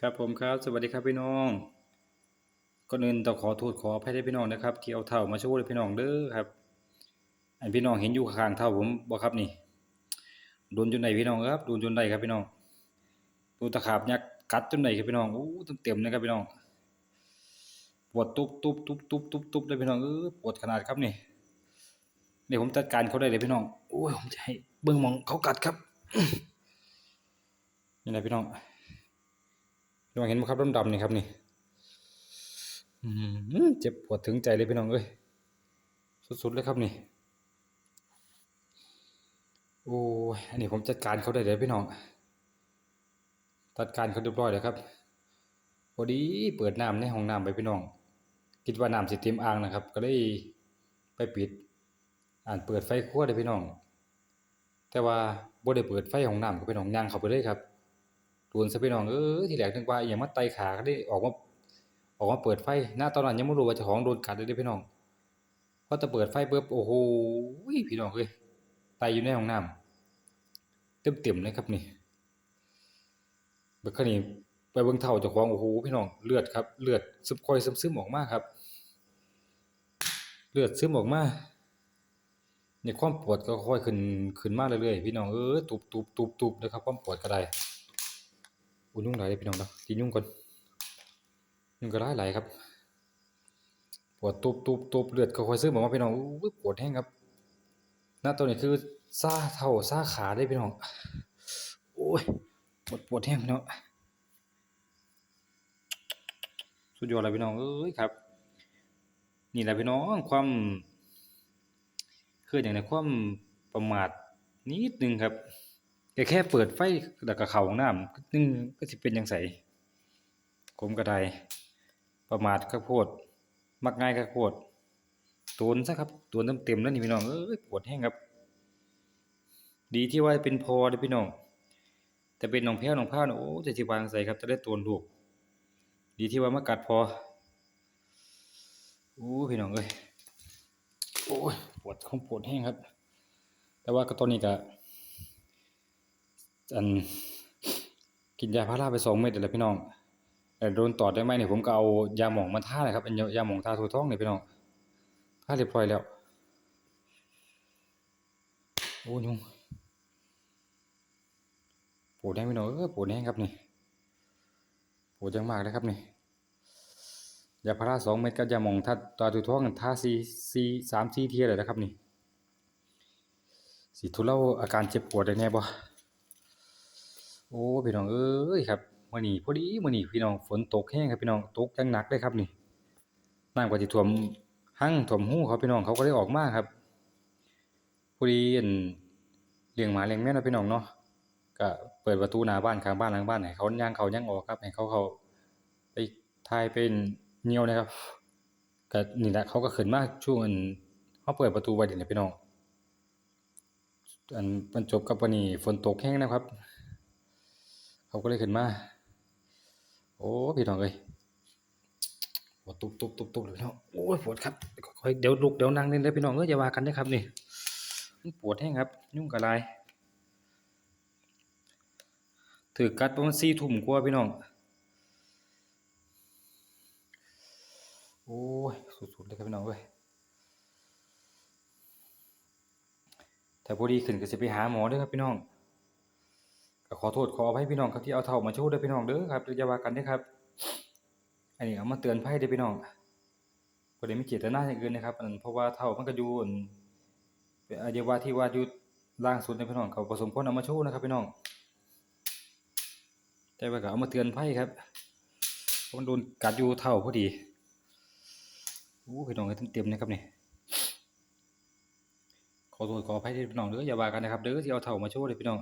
ครับผมครับ สวัสดีครับพี่น้องก่อนอื่นต้องขอโทษขออภัยด้วยพี่น้องนะครับ ที่เอาเท่ามาโชว์ให้พี่น้องเด้อครับ อันพี่น้องเห็นอยู่ข้างๆเท่าผมบ่ครับนี่โดนจนไหนพี่น้องครับโดนจนไหนครับพี่น้องโดนตะขาบยักษ์กัดจนไหนครับพี่น้องโอ้เต็มเลยครับพี่น้องปวดตุบตุบตุบตุบตุบตุบเลยพี่น้องเออปวดขนาดครับนี่เดี๋ยวผมจัดการเขาได้เลยพี่น้องโอ้ยผมจะให้เบิ่งมองเขากัดครับนี่นะพี่น้อง พี่น้องเห็นไหมครับดำๆนี่ครับนี่เจ็บปวดถึงใจเลยพี่น้องเอ้ยสุดๆเลยครับนี่โอ้ยอันนี้ผมจัดการเขาได้เลยพี่น้องจัดการเขาเรียบร้อยแล้วครับพอดีเปิดน้ำในห้องน้ำไปพี่น้อง คิดว่าน้ำสิเต็มอ่างนะครับ ก็เลยไปปิด อ่านเปิดไฟครัวเลยพี่น้อง แต่ว่าบ่ได้เปิดไฟห้องน้ำกับพี่น้องย่างเขาไปเลยครับ ดนซะพี่น้องเอ้ยที่แรกนึกว่าอหยังมาไตขาก็ได้ออกมาออกมาเปิดไฟหน้าตอนนั้นยังบ่รู้ว่าจ้าของโดนกัดเลยพี่น้องพอจะเปิดไฟปุ๊บโอ้โหพี่น้องเอ้ยไตอยู่ในห้องน้ำเต็มๆเลยครับนี่เบิดคันนี้ไปเบิ่งเท่าจ้าของโอ้โหพี่น้องเลือดครับเลือดซึมค่อยซึมๆออกมากครับ เลือดซึมออกมาในความปวดก็ค่อยขึ้นขึ้นมากเรื่อยๆพี่น้องเอ้ยตุบๆๆๆนะครับความปวดก็ได้ อุ้ยยุ่งหลายเลยพี่น้องเนาะกินยุ่งก่อนยุ่งก็หลายหลายครับ ปวดตุบตุบตุบเลือดก็คอยซึมอบอกมาพี่น้องอุ้ปวดแห้งครับ หน้าตัวนี้คือซ่าเท่าซ่าขาได้พี่น้อง โอ้ย ปวดปวดแห้งพี่น้อง สุดยอดเลยพี่น้อง เอ้ยครับ นี่แหละพี่น้อง ความคืออย่างในความประมาทนิดนึงครับ แค่แค่เปิดไฟแล้วก็เข้าห้องน้ำนึงก็สิเป็นจังไสผมก็ได้ประมาทคักโพด มักง่ายคักโพดโดนซะครับโดนเต็มๆแล้วนี่พี่น้องเอ้ยปวดแห้งครับ ดีที่ว่าเป็นพอเด้พี่น้องแต่เป็นน้องแพ้วน้องพร้าวน่ะโอ้จะสิวางใส่ครับจะได้โตนลูก ดีที่ว่ามากัดพอโอ้พี่น้องเอ้ยโอ้ยปวดคงปวดแห้งครับ แต่ว่าก็ตอนนี้ก็ อันกินยาพาราไปสองเม็ดแล้วพี่น้องแต่โดนตอดได้ไหมเนี่ยผมก็เอายาหมองมาทาเลยครับเป็นยาหมองทาทั่วท้องเนี่ยพี่น้องทาเรียบร้อยแล้วโอ้ยุงปวดแห้งพี่น้องเออปวดแห้งครับนี่ปวดจังมากเลยครับนี่ยาพาราสองเม็ดกับยาหมองทาตาทั่วท้องทาสี่สี่สามสี่เทียเลยนะครับนี่สิทุเลาอาการเจ็บปวดได้แน่บ่ อ้พี่น้องเอ้ยครับมื้อนี้พอดีมื้อนี้พี่น้องฝนตกแรงครับพี่น้องตกอย่างหนักเลยครับนี่น้ำก็สิท่วมหั้งท่วมหูเขาพี่น้องเขาก็เลยออกมาครับพอดีอั่นเลี้ยงหมาเลี้ยงแมวนะพี่น้องเนาะก็เปิดประตูหน้าบ้านข้างบ้านหลังบ้านให้เขาย่างเขาย่างออกครับให้เขาเขาไปทายเป็นเหนี่ยวนะครับก็นี่แหละเขาก็ขึ้นมาช่วงเขาเปิดประตูไว้นี่แหละพี่น้องอันมันจบกับวันนี้ฝนตกแห้งนะครับ เขาก็เลยขึ้นมา โอ้พี่น้องเอ้ยปวดตุบตุบตุบตุบเลยพี่น้องโอ้ยปวดครับค่อยเดี๋ยวลุกเดี๋ยวนั่งเล่นเลยพี่น้องเอ้ยอย่าว่ากันนะครับนี่มันปวดแห้งครับ ยุ่งกับลายถือกัดประมาณสี่ทุ่มกว่าพี่น้องโอ้ยสุดๆเลยครับพี่น้องเอ้ยแต่พอดีขึ้นก็จะไปหาหมอด้วยครับพี่น้อง ก็ขอโทษขออภัยพี่น้องครับที่เอาเท่ามาโชว์ด้อพี่น้องเด้อครับอย่าว่ากันเด้ครับ อันนี้เอามาเตือนภัยด้อพี่น้องบ่ได้มีเจตนาอย่างอื่นนะครับอันเพราะว่าเท่ามันก็อยู่อันเป็นอวัยวะที่ว่าอยู่ล่างสุดในพี่น้องเขาผสมคนเอามาโชว์นะครับพี่น้อง แต่ว่าก็เอามาเตือนภัยครับเพราะมันโดนกัดอยู่เท่าพอดีโอ้พี่น้องเต็มๆนะครับนี่ขอโทษขออภัยเด้อพี่น้องเด้ออย่าว่ากันนะครับเด้อที่เอาเท่ามาโชว์เด้อพี่น้อง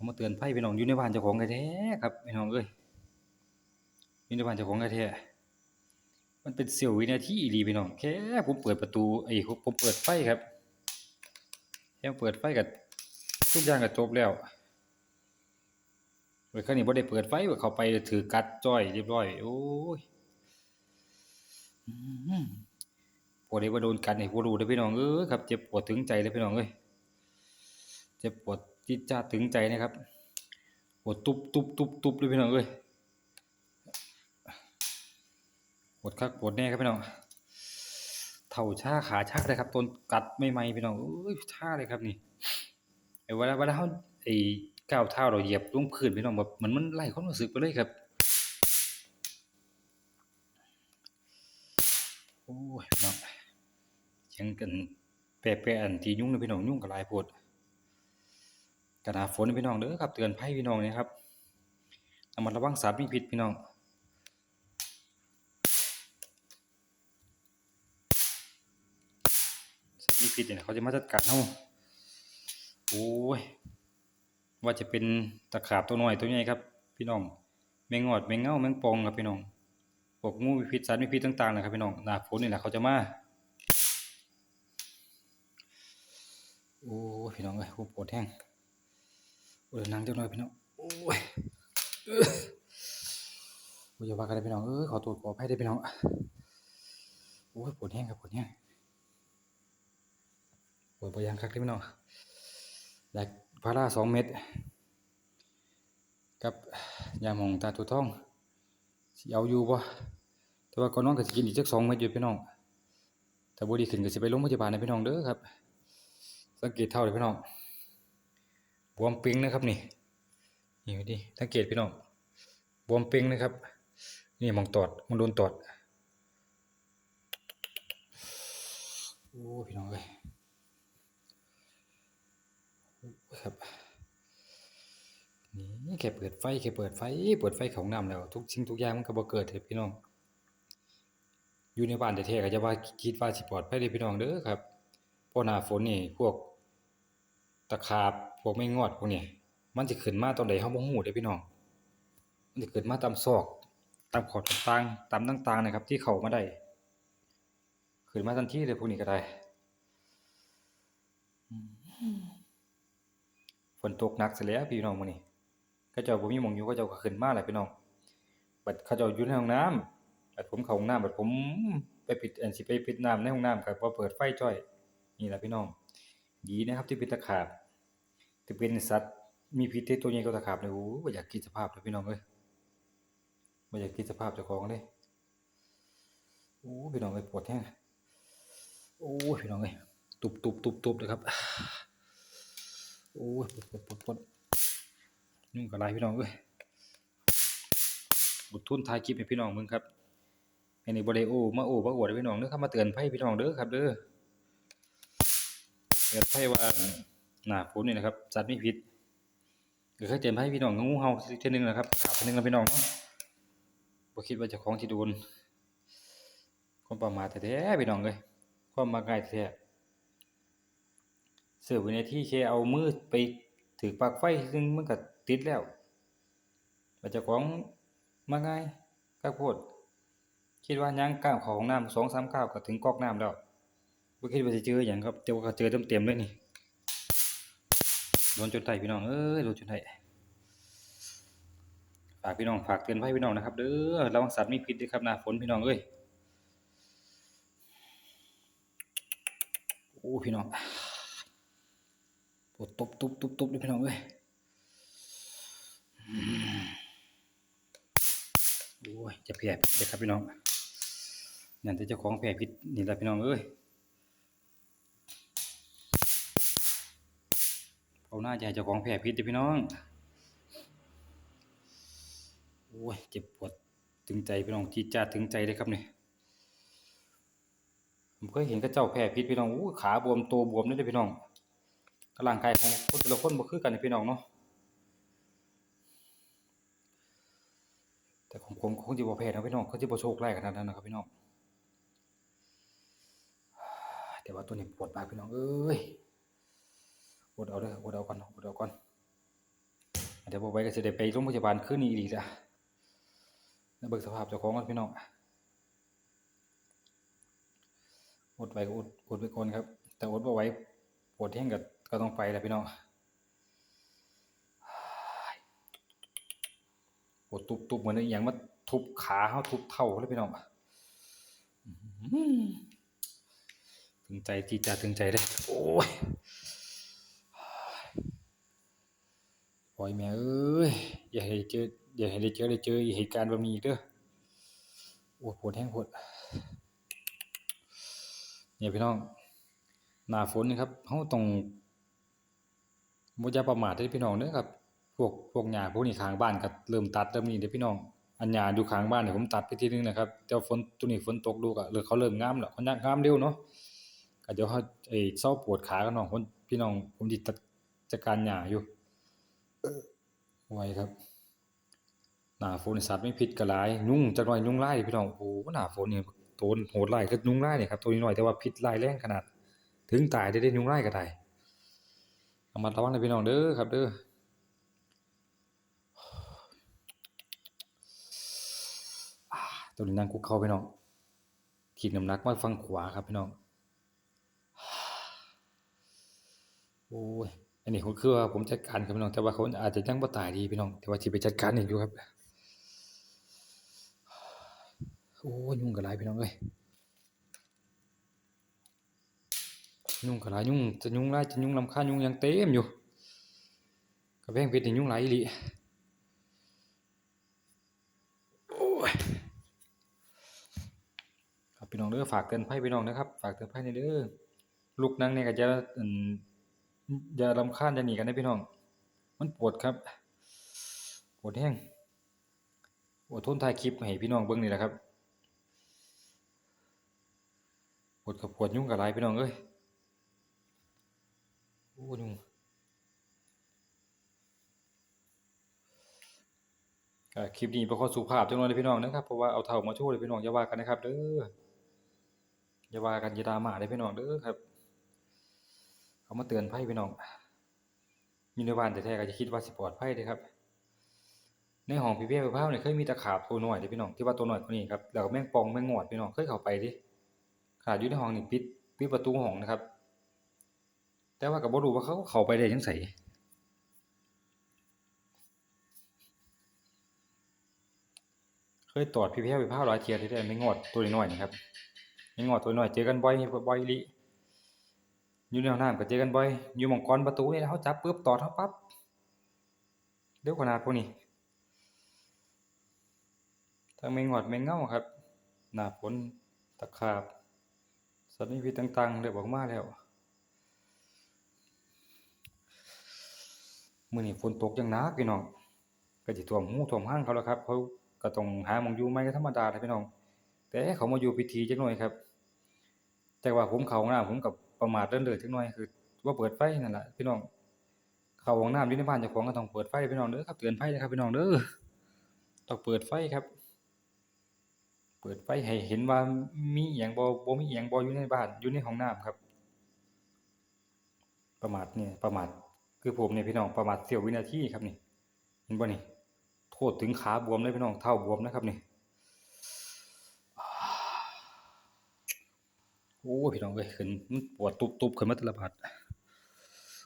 เอามาเตือนภัยพี่น้องอยู่ในบ้านเจ้าของแท้ๆครับพี่น้องเอ้ยอยู่ในบ้านเจ้าของแท้ๆมันเป็นเสี้ยววินาทีอีพี่น้องแค่ผมเปิดประตูไอ้ผมเปิดไฟครับแค่เปิดไฟก็ทุกอย่างก็จบแล้วเว้ยครั้นี้บ่ได้เปิดไฟว่าเข้าไปถือกัดจ้อยเรียบร้อยโอ้ยอืมบ่ได้ว่าโดนกัดนี่บ่รู้เด้พี่น้องเอ้ยครับเจ็บปวดถึงใจเลยพี่น้องเอ้ยเจ็บปวด จิตจาดถึงใจนะครับปวดตุบตุบตุบตุบเลยพี่น้องเอ้ยปวดคักปวดแน่ครับพี่น้องเท่าชาขาชาเลยครับต้นกัดไม่ไหมพี่น้องเอ้ยชาเลยครับนี่ไอ้เวลาเวลาเขาไอ้ก้าวเท้าเราเหยียบลงพื้นพี่น้องแบบเหมือนมันไล่ความรู้สึกไปเลยครับโอ้ยพี่น้องยังกันแปะๆอันที่ยุ่งนะพี่น้องยุ่งกับลายโพด กระดาษฝนพี่น้องเด้อครับเตือนภัยพี่น้องนะครับระมัดระวังสารมีพิษพี่น้องสารมีพิษเนี่ยเขาจะมาจัดการเฮาโอ้ยว่าจะเป็นตะขาบตัวน้อยตัวใหญ่ครับ พี่น้องแมงงอดแมงเง่าแมงปองครับพี่น้องพวกงูมีพิษสัตว์มีพิษต่างๆนะครับพี่น้องหน้าฝนนี่แหละเขาจะมาโอ้พี่น้องเอ้ยผมปวดแห้ง ปวดนั่งจังเลยพี่น้องโอ้ยเอ้อโอ้ยอย่าว่ากันเลยพี่น้องเอ้ยขอตรวจขออภัยได้พี่น้องโอ้ยปวดแห้งครับปวดแห้งปวดปวดยังคักเลยพี่น้องอยากพาราสองเม็ดกับยาหมองตาตัวท้องสิเอาอยู่บ่แต่ว่าก่อนนอนก็สิกินอีกจัก2เม็ดอยู่พี่น้องถ้าบ่ดีขึ้นก็สิไปโรงพยาบาลนะพี่น้องเด้อครับ สังเกตเท่าเลยพี่น้อง บวมปิงนะครับนี่นี่ดิสังเกตพี่น้องบวมปิงนะครับ นี่มองตอดมันโดนตอดโอ้พี่น้องเอ้ยครับนี่แค่เปิดไฟแค่เปิดไฟเปิดไฟของน้ำแล้ว ทุกสิ่งทุกอย่างมันก็บ่เกิดเด้อพี่น้อง อยู่ในบ้านแท้ๆก็จะว่าคิดว่าสิปลอดภัยเด้อพี่น้องเด้อครับพราะหน้าฝนนี่พวกตะขาบ พวกแมงงอดพวกนี้มันสิขึ้นมาตอนใดเฮาบ่ฮู้เด้พี่น้อง มันสิขึ้นมาตามซอก ตามขอบต่างๆตามต่างๆนะครับ ที่เข้ามาได้ขึ้นมาทันทีเลยพวกนี้ก็ได้ฝนตกหนักเสียแล้วพี่น้องมื้อนี้เขาเจ้าบ่มีหม้องอยู่เขาเจ้าก็ขึ้นมาแหละพี่น้องบัดเขาเจ้าอยู่ในห้องน้ำบัดผมเข้าห้องน้ำบัดผมไปปิดอันสิไปปิดน้ำในห้องน้ำก็บ่เปิดไฟจ้อย นี่แหละพี่น้อง ดีนะครับที่เป็นตะขาบ ที่เป็นสัตว์มีพิษที่ตัวใหญ่กว่าตะขาบเลยโอ้บ่อยากคิดสภาพเลยพี่น้องเอ้ยบ่อยากคิดสภาพเจ้าของเลยโอ้พี่น้องเอ้ยปวดแฮงโอ้พี่น้องเอ้ยตุบๆๆๆเลยครับโอ้ยปวดปวดปวดยุ่งกับหลพี่น้องเอ้ยบุตรทุนถ่ายคลิปให้พี่น้องมึงครับอันนี้บ่ได้โอมาโอ้มาอวดพี่น้องเด้อครับมาเตือนภัยพี่น้องเด้อครับเด้อเตือนภัยว่า หน้าฝนนี่นะครับสัตว์มีพิษก็เคยเตือนภัยพี่น้องงูเห่าเทื่อนึงนะครับขาบเท่นึงแล้วพี่น้องเนาะบ่คิดว่าจ้าของสิโดนความประมาทแท้ๆพี่น้องเอ้ยความมักง่ายแท้เสิร์ฟวินาทีแค่เอามือไปถือปลั๊กไฟซึ่งมันก็ติดแล้วว่าเจ้าของมาง่ายคักโพดคิดว่าย่างก้าวข้าห้ำสองน้ำ2-3ก้าวก็ถึงก๊อกน้ำแล้วบ่คิดว่าสิเจอหยังครับแต่ว่าก็เจอเต็มๆเลยนี่ โดนจนได้พี่น้องเอ้ยโดนจนได้ฝากพี่น้องฝากเตือนภัยพี่น้องนะครับเด้อระวังสัตว์มีพิษด้วยครับหน้าฝนพี่น้องเอ้ยโอ้พี่น้องปวดตบตุบตุบตุบเลยพี่น้องเอ้ยโอ้ยจะแผลพิษเลยครับพี่น้องนั่นแต่เจ้าของแผลพิษนี่แหละพี่น้องเอ้ย เอาหน้าให้เจ้าของแผลพิษดิพี่น้อง โอ้ย เจ็บปวดถึงใจพี่น้องจีจ๊าถึงใจเลยครับเนี่ยผมเคยเห็นกับเจ้าแพ้พิษพี่น้องอู้ขาบวมตัวบวมนี่เลยพี่น้องกับร่างกายของคนแต่ละคนบ่คือกันนี่พี่น้องเนาะแต่ของผมคงสิบ่แพ้นะพี่น้องเขาสิบ่โชคร้ายขนาดนั้นนะครับพี่น้องแต่ว่าตัวนี้ปวดมากพี่น้องเอ้ย ดเอาเด้ออดเอาก่อนอดเอาก่อนเดี๋ยวบ่ไหวก็สิได้ไปโรงพยาบาลคืนนี้อีกละแล้วเบิ่งสภาพเจ้าของก่อนพี่น้องอดไว้ก็อดอดไว้ก่อนครับ แต่อดบ่ไหว้ปวดแห้งก็ก็ต้องไปแหละพี่น้องปวดตุบๆเหมือนอย่างมาทุบขาเฮาทุบเท้าเลยพี่น้องถึงใจจีดจาถึงใจเลยโอ้ย พอปล่อยแม่เอ้ยอย่าให้เจออย่าให้ได้เจอได้เจออีเหตุการณ์แบบนี้อีกเด้อโอ้ปวดแห้งปวดเนี่ยพี่น้อง หน้าฝนนี่ครับเฮาต้องบ่อย่าประมาทเด้พี่น้องเด้อครับ พวกพวกหญ้าพวกนี้ข้างบ้านก็เริ่มตัดเริ่มนี่เด้อพี่น้อง อันหญ้าอยู่ข้างบ้านเนี่ผมตัดไปทีนึงนะครับแต่ว่าฝนตัวนี้ฝนตกดูก็เริ่มเขาเริ่มงามแล้วเขางามเร็วเนาะก็เดี๋ยวเฮาไอ้เซาปวดขากันน้องคนพี่น้องผมสิตจัดการหญ้าอยู่ ไว้ครับ หน้าฝนสัตว์มีพิษก็หลายยุงจักหน่อยยุ่งลายพี่น้องโอ้หน้าฝนเนี่โตนโหดร้ายคือยุงลายนี่ยครับตัวนี้หน่อยแต่ว่าพิษร้ายแรงขนาด ถึงตายได้เดะยุงลายก็ได้ระมัดระวังเด้อพี่น้องเด้อครับ เด้อตัวนี้นั่งคุกเข่าพี่น้องถีบน้ำหนักมาฝั่งขวาครับพี่น้อง โอ้ยันนี้คือว่าผมจัดการครับพี่น้อง แต่ว่าเขาอาจจะยังบ่ตายดีพี่น้อง แต่ว่าสิไปจัดการอีกอยู่ครับ โอ้ยยุงก็หลายพี่น้องเอ้ยยุ่งก็หลายยุงจะยุ่งหลายจะยุ่งรำค่ายุ่งยังเต็มอยู่กำแพงเพชรนี่ยุ่งหลายอีหลีโอ้ยครับพี่น้องเด้อฝากเตือนภัยพี่น้องนะครับ ฝากเตือนภัยในเด้อลูกนั่งเนี่ยก็จะ อย่ารำคาญอย่าหนีกันนะพี่น้อง มันปวดครับ ปวดแห้งอดทนถ่ายคลิปให้พี่น้องเบิ่งนี่แหละครับ ปวดกับปวดยุ่งกับหลายพี่น้องเอ้ยโอ้ยุ่งคลิปนี้บ่ค่อสุภาพจังเลยพี่น้องนะครับ เพราะว่าเอาเท่ามาโชว์เลยพี่น้องอย่าว่ากันนะครับเด้ออย่าว่ากันอย่าดราม่าเด้พี่น้องเด้อครับ เขามาเตือนภัยพี่น้องอยู่ในบ้านแต่แท้ก็จะคิดว่าสิปลอดภัยเด้อครับ ในห้องพี่เป้ไปพร้าเนี่ยเคยมีตะขาบตัวหน้อยเด้พี่น้องที่ว่าตัวหน้อยกว่านี้ครับแล้วก็แมงปองแมงงอดพี่น้องเคยเข้าไปดิขนาดอยู่ในห้องนี่ปิดปิดประตูห้องนะครับ แต่ว่าก็บ่รู้ว่าเขาเข้าไปได้จังไสเคยตอดพี่เป้ไปพร้าหลายเที่ยเด้อแมงงอดตัวน้อยนี่ครับแมงงอดตัวน้อยเจอกันบ่อยบ่อยอีหลี อยู่ในห้องน้ำก็เจอกันบ่อย อยู่หม้องกอนประตูนี่และเราจับปึ๊บตอดเราปั๊บเร็วขนาดพวกนี้ทั้งแมงงอดแมงเง่าครับ หน้าฝนตะขาบ สัตว์มีพิษต่างๆเริ่มออกมาแล้วมื้อนี้ฝนตกย่างหนักพี่น้องก็สิท่วมหูท่วมห้างเขาแล้วครับเขาก็ต้องหาหมองอยู่ใหม่ก็ธรรมดาแหละพี่น้อง แต่เขามาอยู่พิธีจักหน่อยครับ แต่ว่าผมเขาหน้ำผมก็ ประมาทเลินเล่อจักหน่อยคือบ่าเปิดไฟนั่นแหละพี่น้องเข้าห้องน้ำอยู่ในบ้านเจ้าของก็ต้องเปิดไฟพี่น้องเด้อครับเตือนภัยเด้อครับพี่น้องเด้อต้องเปิดไฟครับ เปิดไฟให้เห็นว่ามีอิหยังบ่บ่มีอิหยังบ่อยู่ในบ้านอยู่ในห้องน้ำครับ ประมาทเนี่ยประมาทคือผมเนี่ยพี่น้องประมาทเสี้ยววินาทีครับนี่เห็นบ่นี่โทษถึงขาบวมเลยพี่น้องเท้าบวมนะครับนี่ โอ้พี่น้องเอ้ยขึ้นมันปวดตุบๆขึ้นมาตละบาด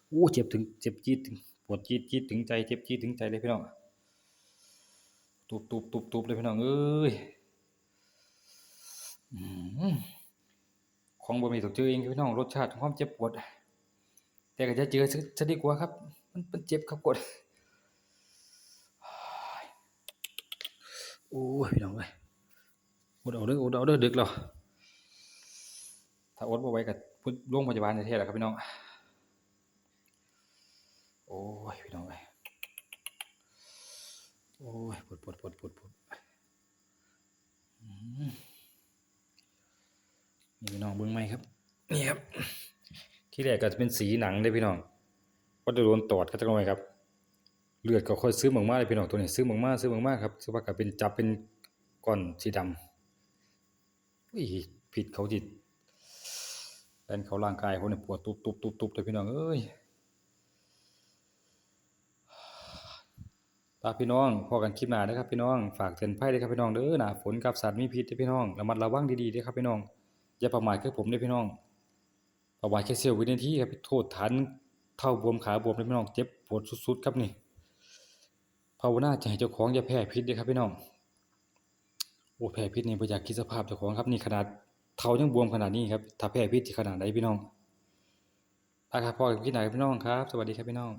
โอ้เจ็บถึงเจ็บจี๊ดถึงปวดจี๊ดจี๊ดถึงใจเจ็บจี๊ดถึงใจเลยพี่น้องตุบตุบตุบตุบเลยพี่น้องเอ้ยของบ่มีถูกเจอเองพี่น้องรสชาติของความเจ็บปวด แต่ก็จะเจอซะซะดีกว่าครับ มันมันเจ็บครับกดโอ้ยพี่น้องเอ้ยอดเอาเด้ออดเอาเด้อดึกแล้ว ถ้าอดบ่ไหวก็พุ่นโรงพยาบาลแท้ๆแหละครับพี่น้อง โอ้ยพี่น้องเอ้โอ้ยปวดปวดปวดปวดปวดนี่พี่น้องเบิ่งไหมครับ นี่ครับ ที่แรกก็จะเป็นสีหนังเด้พี่น้องก็จะโดนตอดก็จักหน่อยครับ เลือดก็ค่อยซึมออกมาเลยพี่น้องตัวนี้ซึมออกมาซึมออกมาครับสักพักก็เป็นจับเป็นก้อนสีดำอุ้ยผิดเขาจิต แล่นเข้าร่างกายผมเนี่ยปวดตุบตุบตุบตุบเลยพี่น้องเอ้ยฝากพี่น้องพอกันคลิปหน้าเด้ครับพี่น้องฝากเตือนภัยเด้ครับพี่น้องเด้อหนาฝนกับสัตว์มีพิษเด้พี่น้องระมัดระวังดีๆด้ครับพี่น้องอย่าประมาทคือผมเด้พี่น้องประมาทแค่เสี้ยววินาทีครับโทษฐานเท่าบวมขาบวมเด้พี่น้องเจ็บปวดสุดๆครับนี่ภาวนาจะให้เจ้าของอย่าแพ้พิษเด้ครับพี่น้องโอ้แพ้พิษนี่บ่อยากคิดสภาพเจ้าของครับนี่ขนาด เท้ายังบวมขนาดนี้ครับถ้าแพ้พิษขนาดไหนพี่น้องอาครับพ่อกับพี่ไหนพี่น้องครับ สวัสดีครับพี่น้อง